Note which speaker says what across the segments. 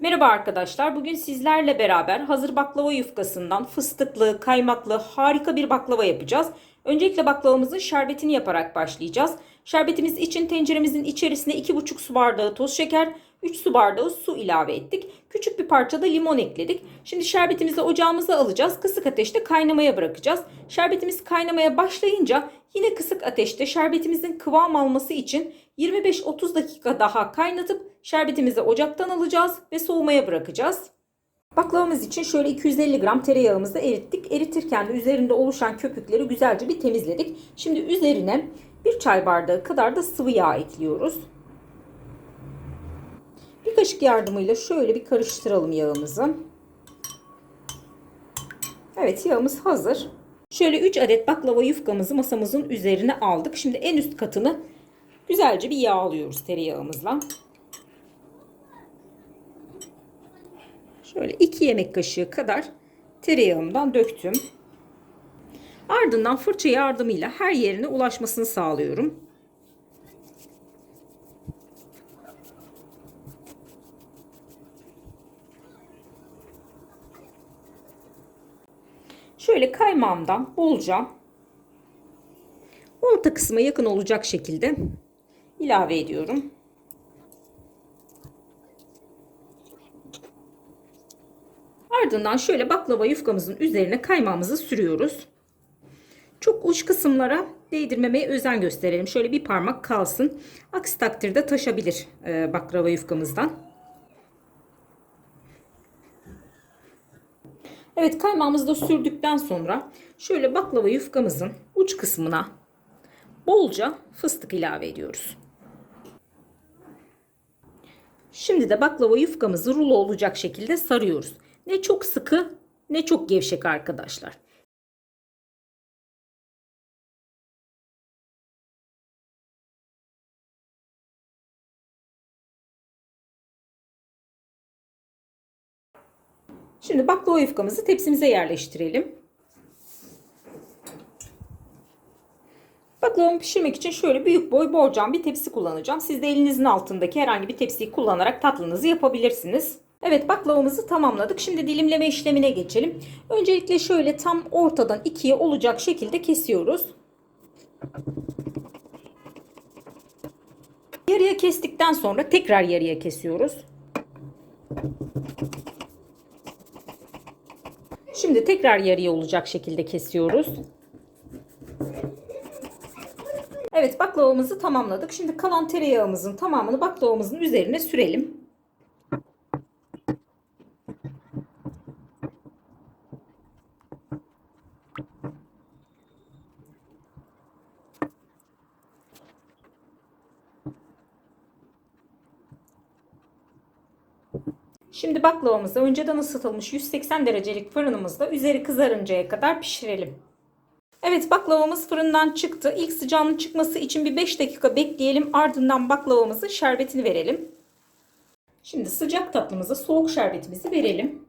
Speaker 1: Merhaba arkadaşlar. Bugün sizlerle beraber hazır baklava yufkasından fıstıklı, kaymaklı harika bir baklava yapacağız. Öncelikle baklavamızın şerbetini yaparak başlayacağız. Şerbetimiz için tenceremizin içerisine 2,5 su bardağı toz şeker, 3 su bardağı su ilave ettik. Küçük bir parça da limon ekledik. Şimdi şerbetimizi ocağımıza alacağız. Kısık ateşte kaynamaya bırakacağız. Şerbetimiz kaynamaya başlayınca yine kısık ateşte şerbetimizin kıvam alması için 25-30 dakika daha kaynatıp şerbetimizi ocaktan alacağız ve soğumaya bırakacağız. Baklavamız için şöyle 250 gram tereyağımızı erittik. Eritirken de üzerinde oluşan köpükleri güzelce bir temizledik. Şimdi üzerine bir çay bardağı kadar da sıvı yağ ekliyoruz. Kaşık yardımıyla şöyle bir karıştıralım yağımızı. Evet yağımız hazır. Şöyle 3 adet baklava yufkamızı masamızın üzerine aldık. Şimdi en üst katını güzelce bir yağlıyoruz tereyağımızla. Şöyle 2 yemek kaşığı kadar tereyağımdan döktüm. Ardından fırça yardımıyla her yerine ulaşmasını sağlıyorum. Şöyle kaymağımdan bolca orta kısma yakın olacak şekilde ilave ediyorum. Ardından şöyle baklava yufkamızın üzerine kaymağımızı sürüyoruz. Çok uç kısımlara değdirmemeye özen gösterelim. Şöyle bir parmak kalsın. Aksi takdirde taşabilir e, baklava yufkamızdan. Evet kaymağımızı da sürdükten sonra şöyle baklava yufkamızın uç kısmına bolca fıstık ilave ediyoruz. Şimdi de baklava yufkamızı rulo olacak şekilde sarıyoruz. Ne çok sıkı ne çok gevşek arkadaşlar. Şimdi baklava yufkamızı tepsimize yerleştirelim. Baklavamı pişirmek için şöyle büyük boy borcam bir tepsi kullanacağım. Siz de elinizin altındaki herhangi bir tepsiyi kullanarak tatlınızı yapabilirsiniz. Evet baklavamızı tamamladık. Şimdi dilimleme işlemine geçelim. Öncelikle şöyle tam ortadan ikiye olacak şekilde kesiyoruz. Yarıya kestikten sonra tekrar yarıya kesiyoruz. Şimdi tekrar yarıya olacak şekilde kesiyoruz. Evet baklavamızı tamamladık. Şimdi kalan tereyağımızın tamamını baklavamızın üzerine sürelim. Şimdi baklavamızı önceden ısıtılmış 180 derecelik fırınımızda üzeri kızarıncaya kadar pişirelim. Evet baklavamız fırından çıktı. İlk sıcağının çıkması için bir 5 dakika bekleyelim. Ardından baklavamızın şerbetini verelim. Şimdi sıcak tatlımıza soğuk şerbetimizi verelim.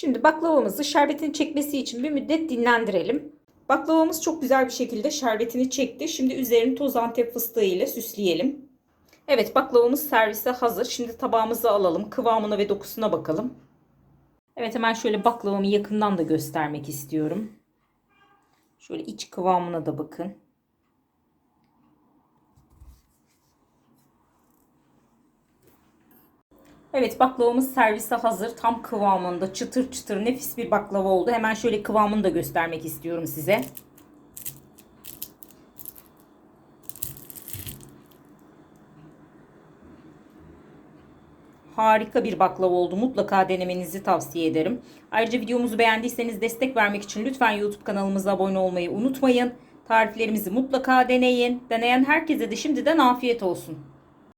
Speaker 1: Şimdi baklavamızı şerbetini çekmesi için bir müddet dinlendirelim. Baklavamız çok güzel bir şekilde şerbetini çekti. Şimdi üzerini toz antep fıstığı ile süsleyelim. Evet baklavamız servise hazır. Şimdi tabağımıza alalım. Kıvamına ve dokusuna bakalım. Evet hemen şöyle baklavamı yakından da göstermek istiyorum. Şöyle iç kıvamına da bakın. Evet baklavamız servise hazır. Tam kıvamında çıtır çıtır nefis bir baklava oldu. Hemen şöyle kıvamını da göstermek istiyorum size. Harika bir baklava oldu. Mutlaka denemenizi tavsiye ederim. Ayrıca videomuzu beğendiyseniz destek vermek için lütfen YouTube kanalımıza abone olmayı unutmayın. Tariflerimizi mutlaka deneyin. Deneyen herkese de şimdiden afiyet olsun.